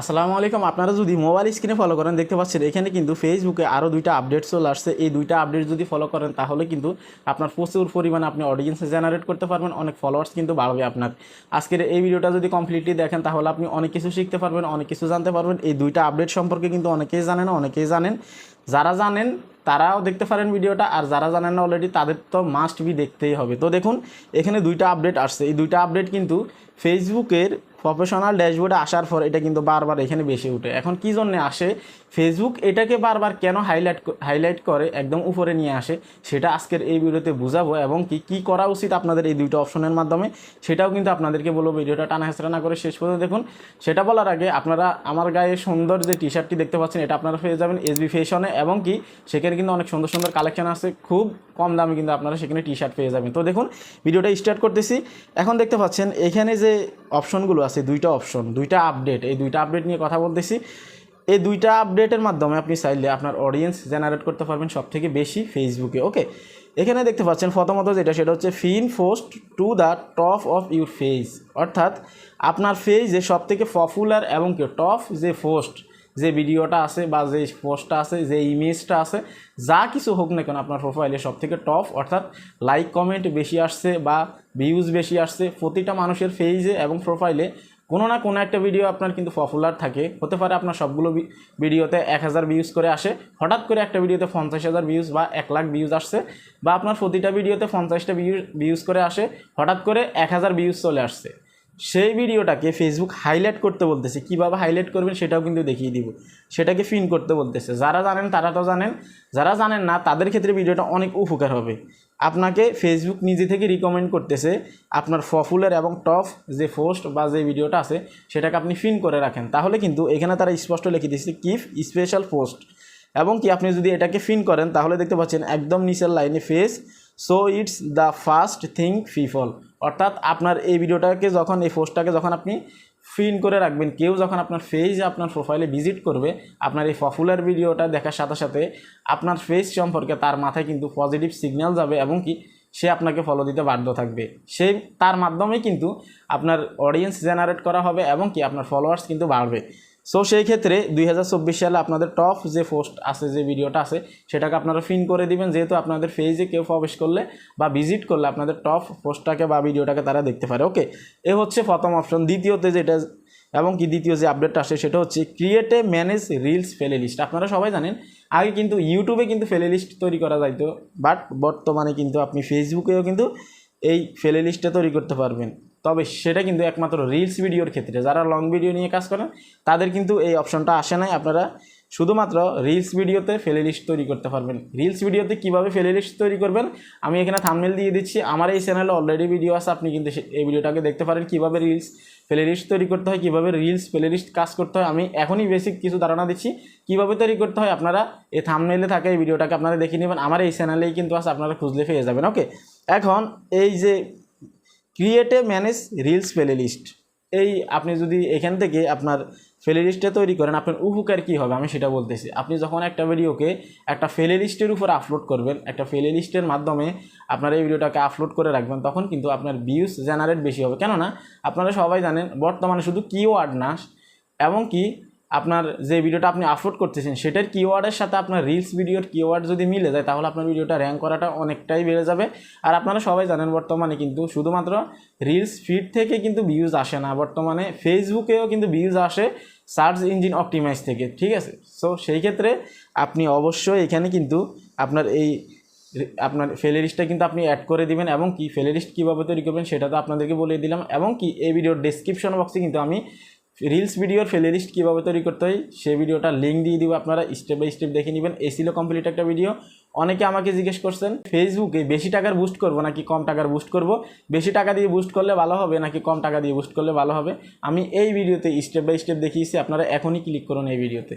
আসসালামু আলাইকুম। আপনারা যদি মোবাইল স্ক্রিনে ফলো করেন, দেখতে পাচ্ছেন এখানে কিন্তু ফেসবুকে আরও দুইটা আপডেট চলে আসছে। এই দুইটা আপডেট যদি ফলো করেন, তাহলে কিন্তু আপনার প্রচুর পরিমাণে আপনি অডিয়েন্স জেনারেট করতে পারবেন, অনেক ফলোয়ার্স কিন্তু বাড়বে আপনার। আজকের এই ভিডিওটা যদি কমপ্লিটলি দেখেন, তাহলে আপনি অনেক কিছু শিখতে পারবেন, অনেক কিছু জানতে পারবেন। এই দুইটা আপডেট সম্পর্কে কিন্তু অনেকেই জানেন অনেকেই জানেন। যারা জানেন, তারাও দেখতে পারেন ভিডিওটা আর যারা জানেন না অলরেডি তাদের তো মাস্ট বি দেখতেই হবে। তো দেখুন, এখানে দুইটা আপডেট আসছে। এই দুইটা আপডেট কিন্তু ফেসবুকের প্রফেশনাল ড্যাশবোর্ডে আসার পর এটা কিন্তু বারবার এখানে বেশি উঠে। এখন কী জন্যে আসে? ফেসবুক এটাকে বারবার কেন হাইলাইট হাইলাইট করে, একদম উপরে নিয়ে আসে, সেটা আজকের এই ভিডিওতে বুঝাবো এবং কি, কী করা উচিত আপনাদের এই দুইটা অপশনের মাধ্যমে, সেটাও কিন্তু আপনাদেরকে বলব, ভিডিওটা টানা হেঁচড়া না করে শেষ পর্যন্ত দেখুন। সেটা বলার আগে আপনারা আমার গায়ে সুন্দর যে টি শার্টটি দেখতে পাচ্ছেন, এটা আপনারা পেয়ে যাবেন এসবি ফ্যাশনে এবং কি, সেখানে কিন্তু অনেক সুন্দর সুন্দর কালেকশন আছে, খুব কম দামে কিন্তু আপনারা সেখানে টি শার্ট পেয়ে যাবেন। তো দেখুন, ভিডিওটা স্টার্ট করতেছি। এখন দেখতে পাচ্ছেন, এখানে যে অপশনগুলো আছে, দুইটা অপশন দুইটা আপডেট এই দুইটা আপডেট নিয়ে কথা বলতেছি। এই দুইটা আপডেটের মাধ্যমে আপনি চাইলে আপনার অডিয়েন্স জেনারেট করতে পারবেন সব থেকে বেশি ফেসবুকে ওকে এখানে দেখতে পাচ্ছেন প্রথমত যেটা, সেটা হচ্ছে pin post to the top of your page অর্থাৎ আপনার ফেজে সব থেকে পপুলার এবং কি টপ যে পোস্ট যে ভিডিওটা আছে বা যে পোস্টটা আছে, যে ইমেজটা আছে, যা কিছু হোক না কেন আপনার প্রোফাইলে সব থেকে টপ অর্থাৎ লাইক কমেন্ট বেশি আসছে বা ভিউজ বেশি আসছে প্রতিটা মানুষের ফেজে এবং প্রোফাইলে কোনো না কোনো একটা ভিডিও আপনার কিন্তু পপুলার থাকে। হতে পারে আপনার সবগুলো ভিডিওতে এক হাজার ভিউজ করে আসে। হঠাৎ করে একটা ভিডিওতে পঞ্চাশ হাজার ভিউজ বা এক লাখ ভিউজ আসছে বা আপনার প্রতিটা ভিডিওতে পঞ্চাশটা ভিউজ ভিউজ করে আসে। হঠাৎ করে এক হাজার ভিউজ চলে আসছে। সেই ভিডিওটাকে ফেসবুক হাইলাইট করতে বলতেছে। কীভাবে হাইলাইট করবেন সেটাও কিন্তু দেখিয়ে দিব। সেটাকে ফিন করতে বলতেছে। যারা জানেন তারা তো জানেন। যারা জানেন না, তাদের ক্ষেত্রে ভিডিওটা অনেক উপকার হবে। আপনাকে ফেসবুক নিজে থেকে রিকমেন্ড করতেছে আপনার পপুলার এবং টপ যে পোস্ট বা যে ভিডিওটা আছে, সেটাকে আপনি ফিন করে রাখেন। তাহলে কিন্তু এখানে তারা স্পষ্ট লিখে দিচ্ছে কিফ স্পেশাল পোস্ট এবং কি, আপনি যদি এটাকে ফিন করেন, তাহলে দেখতে পাচ্ছেন একদম নিচের লাইনে face so it's the first thing people অর্থাৎ আপনার এই ভিডিওটাকে যখন, এই পোস্টটাকে যখন আপনি ফিন করে রাখবেন, কেউ যখন আপনার ফেজ আপনার প্রোফাইলে ভিজিট করবে, আপনার এই পপুলার ভিডিওটা দেখার সাথে সাথে আপনার ফেস সম্পর্কে তার মাথায় কিন্তু পজিটিভ সিগন্যাল যাবে এবং কি সে আপনাকে ফলো দিতে বাধ্য থাকবে। সেই তার মাধ্যমেই কিন্তু আপনার অডিয়েন্স জেনারেট করা হবে এবং কি আপনার ফলোয়ার্স কিন্তু বাড়বে। সো সেই ক্ষেত্রে দুই হাজার চব্বিশ সালে আপনাদের টপ যে পোস্ট আছে, যে ভিডিওটা আছে, সেটাকে আপনারা ফিন করে দিবেন। যেহেতু আপনাদের ফেজে কেউ প্রবেশ করলে বা ভিজিট করলে আপনাদের টপ পোস্টটাকে বা ভিডিওটাকে তারা দেখতে পারে। ওকে এ হচ্ছে প্রথম অপশন দ্বিতীয়তে যেটা, এবং কি দ্বিতীয় যে আপডেটটা আসে, সেটা হচ্ছে ক্রিয়েটে ম্যানেজ রিলস ফেলে লিস্ট আপনারা সবাই জানেন, আগে কিন্তু ইউটিউবে কিন্তু ফেলে লিস্ট তৈরি করা যাইতো বাট বর্তমানে কিন্তু আপনি ফেসবুকেও কিন্তু এই ফেলে লিস্টটা তৈরি করতে পারবেন। তবে সেটা কিন্তু একমাত্র রিলস ভিডিওর ক্ষেত্রে। যারা লং ভিডিও নিয়ে কাজ করেন, তাদের কিন্তু এই অপশনটা আসে নাই। আপনারা শুধুমাত্র রিলস ভিডিওতে ফেলে লিস্ট তৈরি করতে পারবেন। রিলস ভিডিওতে কীভাবে ফেলে লিস্ট তৈরি করবেন, আমি এখানে থামনেল দিয়ে দিচ্ছি। আমার এই চ্যানেলে অলরেডি ভিডিও আছে, আপনি কিন্তু এই ভিডিওটাকে দেখতে পারেন। কীভাবে রিলস প্লে লিস্ট তৈরি করতে হয়, কীভাবে রিলস প্লে লিস্ট কাজ করতে হয়, আমি এখনই বেসিক কিছু ধারণা দিচ্ছি। কীভাবে তৈরি করতে হয়, আপনারা এই থামনেলে থাকে এই ভিডিওটাকে আপনারা দেখে নেবেন। আমার এই চ্যানেলেই কিন্তু আছে, আপনারা খুঁজলে পেয়ে যাবেন। ওকে এখন এই যে ক্রিয়েটে ম্যানেজ রিলস প্লে লিস্ট এই আপনি যদি এখান থেকে আপনার ফেলে লিস্টে তৈরি করেন, আপনার উপকার কী হবে? আমি সেটা বলতেছি। আপনি যখন একটা ভিডিওকে একটা ফেলে লিস্টের উপর আপলোড করবেন, একটা ফেলে লিস্টের মাধ্যমে আপনার এই ভিডিওটাকে আপলোড করে রাখবেন, তখন কিন্তু আপনার ভিউজ জেনারেট বেশি হবে। কেননা, আপনারা সবাই জানেন, বর্তমানে শুধু কিওয়ার্ড না এমনকি আপনার যে ভিডিওটা আপনি আপলোড করতেছেন, সেটার কিওয়ার্ডের সাথে আপনার রিলস ভিডিওর কিওয়ার্ড যদি মিলে যায়, তাহলে আপনার ভিডিওটা র্যাঙ্ক করাটা অনেকটাই বেড়ে যাবে। আর আপনারা সবাই জানেন বর্তমানে কিন্তু শুধুমাত্র রিলস ফিড থেকে কিন্তু ভিউজ আসে না, বর্তমানে ফেসবুকেও কিন্তু ভিউজ আসে সার্চ ইঞ্জিন অপটিমাইজ থেকে, ঠিক আছে? সো সেই ক্ষেত্রে আপনি অবশ্যই এখানে কিন্তু আপনার এই আপনার ফেলে লিস্টটা কিন্তু আপনি অ্যাড করে দিবেন এবং কি ফেলে লিস্ট কীভাবে তৈরি করবেন সেটা তো আপনাদেরকে বলে দিলাম এবং কি এই ভিডিওর ডেসক্রিপশন বক্সে কিন্তু আমি রিলস ভিডিওর লিস্ট কীভাবে তৈরি করতে হয়, সেই ভিডিওটা লিঙ্ক দিয়ে দিব আপনারা স্টেপ বাই স্টেপ দেখে নেবেন। এই ছিল কমপ্লিট একটা ভিডিও অনেকে আমাকে জিজ্ঞেস করছেন ফেসবুকে বেশি টাকার বুস্ট করব নাকি কম টাকার বুস্ট করব? বেশি টাকা দিয়ে বুস্ট করলে ভালো হবে নাকি কম টাকা দিয়ে বুস্ট করলে ভালো হবে? আমি এই ভিডিওতে স্টেপ বাই স্টেপ দেখিয়েছি, আপনারা এখনই ক্লিক করুন এই ভিডিওতে